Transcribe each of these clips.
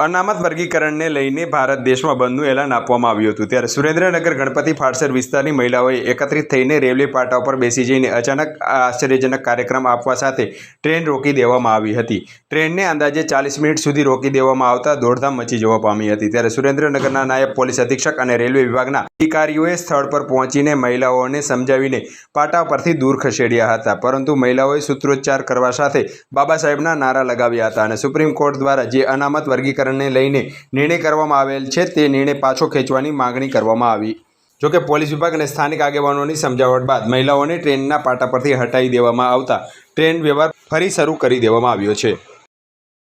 અનામત વર્ગીકરણને લઈને ભારત દેશમાં બંધનું એલાન આપવામાં આવ્યું હતું. ત્યારે સુરેન્દ્રનગર ગણપતિ ફાટસર વિસ્તારની મહિલાઓએ એકત્રિત થઈને રેલવે પાટા ઉપર બેસી જઈને અચાનક આશ્ચર્યજનક કાર્યક્રમ આપવા સાથે ટ્રેન રોકી દેવામાં આવી હતી. ટ્રેનને અંદાજે ચાલીસ મિનિટ સુધી રોકી દેવામાં આવતા દોડધામ મચી જવા પામી હતી. ત્યારે સુરેન્દ્રનગરના નાયબ પોલીસ અધિક્ષક અને રેલવે વિભાગના અધિકારીઓએ સ્થળ પર પહોંચીને મહિલાઓને સમજાવીને પાટા પરથી દૂર ખસેડ્યા હતા. પરંતુ મહિલાઓએ સૂત્રોચ્ચાર કરવા સાથે બાબા સાહેબના નારા લગાવ્યા હતા અને સુપ્રીમ કોર્ટ દ્વારા જે અનામત વર્ગીકરણને લઈને નિર્ણય કરવામાં આવેલ છે તે નિર્ણય પાછો ખેંચવાની માંગણી કરવામાં આવી. જોકે પોલીસ વિભાગ અને સ્થાનિક આગેવાનોની સમજાવટ બાદ મહિલાઓને ટ્રેનના પાટા પરથી હટાવી દેવામાં આવતા ટ્રેન વ્યવહાર ફરી શરૂ કરી દેવામાં આવ્યો છે.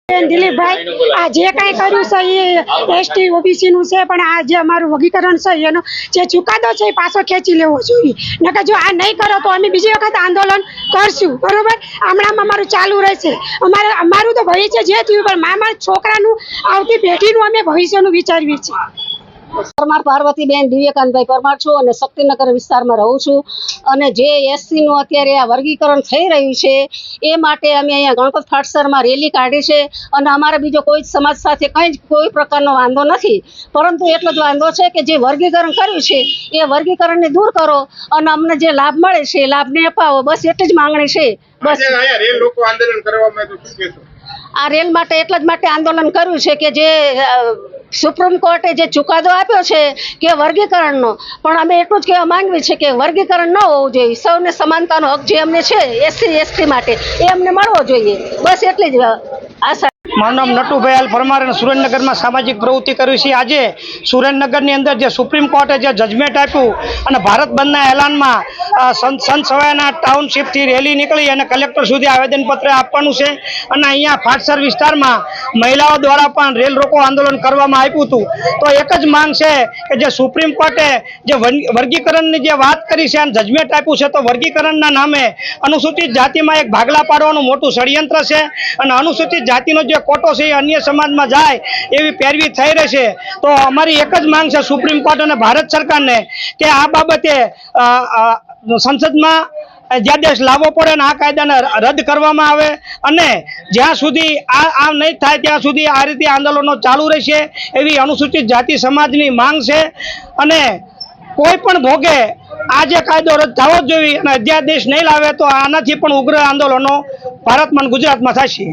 દિલીપભાઈ છે એનો જે ચુકાદો છે પાછો ખેંચી લેવો જોઈએ. નકર આ નહીં કરો તો અમે બીજી વખત આંદોલન કરશું. બરોબર? હમણાં અમારું ચાલુ રહેશે. અમારે, અમારું તો ભવિષ્ય જે થયું, પણ મારા છોકરાનું આવતી પેઢીનું અમે ભવિષ્યનું વિચારીએ છીએ. પરમાર પાર્વતીબેન દિવ્યકાંતભાઈ પરમાર છું અને શક્તિનગર વિસ્તારમાં રહું છું. અને જે એસસીનું અત્યારે આ વર્ગીકરણ થઈ રહ્યું છે એ માટે અમે અહીંયા ગણપત ફાટસરમાં રેલી કાઢી છે અને અમારે બીજો કોઈ જ સમાજ સાથે કંઈ જ કોઈ પ્રકારનો વાંધો નથી. પરંતુ એટલો જ વાંધો છે કે જે વર્ગીકરણ કર્યું છે એ વર્ગીકરણને દૂર કરો અને અમને જે લાભ મળે છે એ લાભને અપાવો. બસ એટલી જ માંગણી છે. બસ. રેલ લોકો આંદોલન કરવા આ રેલ માટે એટલા જ માટે આંદોલન કર્યું છે કે જે સુપ્રીમ કોર્ટે જે ચુકાદો આપ્યો છે કે વર્ગીકરણનો, પણ અમે એટલું જ કહેવા માંગીએ છીએ કે વર્ગીકરણ ન હોવું જોઈએ. સૌને સમાનતાનો હક જે અમને છે, એસસી, એસટી માટે, એ અમને મળવો જોઈએ. બસ એટલી જ, આશા મારું નામ નટુભાઈ હાલ પરમાર અને સુરેન્દ્રનગરમાં સામાજિક પ્રવૃત્તિ કરી છે. આજે સુરેન્દ્રનગરની અંદર જે સુપ્રીમ કોર્ટે જે જજમેન્ટ આપ્યું અને ભારત બંધના એલાનમાં સંત સંત સવાયના ટાઉનશીપથી રેલી નીકળી અને કલેક્ટર સુધી આવેદનપત્ર આપવાનું છે. અને અહીંયા ફાટસર વિસ્તારમાં મહિલાઓ દ્વારા પણ રેલ રોકો આંદોલન કરવામાં આવ્યું હતું. તો એક જ માંગ છે કે જે સુપ્રીમ કોર્ટે જે વર્ગ- વર્ગીકરણની જે વાત કરી છે અને જજમેન્ટ આપ્યું છે, તો વર્ગીકરણના નામે અનુસૂચિત જાતિમાં એક ભાગલા પાડવાનું મોટું ષડયંત્ર છે. અને અનુસૂચિત જાતિનો જે કોટો છે, એ અન્ય સમાજમાં જાય, એવી પેરવી થઈ રહી છે. તો અમારી એક જ માંગ છે સુપ્રીમ કોર્ટ અને ભારત સરકારને કે આ બાબતે સંસદમાં અધ્યાદેશ લાવવો પડે અને આ કાયદાને રદ કરવામાં આવે અને જ્યાં સુધી આ આ નહીં થાય ત્યાં સુધી આ રીતે આંદોલનો ચાલુ રહેશે એવી અનુસૂચિત જાતિ સમાજની માંગ છે. અને કોઈ પણ ભોગે આ જે કાયદો રદ થવો જ જોઈએ અને અધ્યાદેશ નહીં લાવે તો આનાથી પણ ઉગ્ર આંદોલનો ભારતમાં ગુજરાતમાં થશે.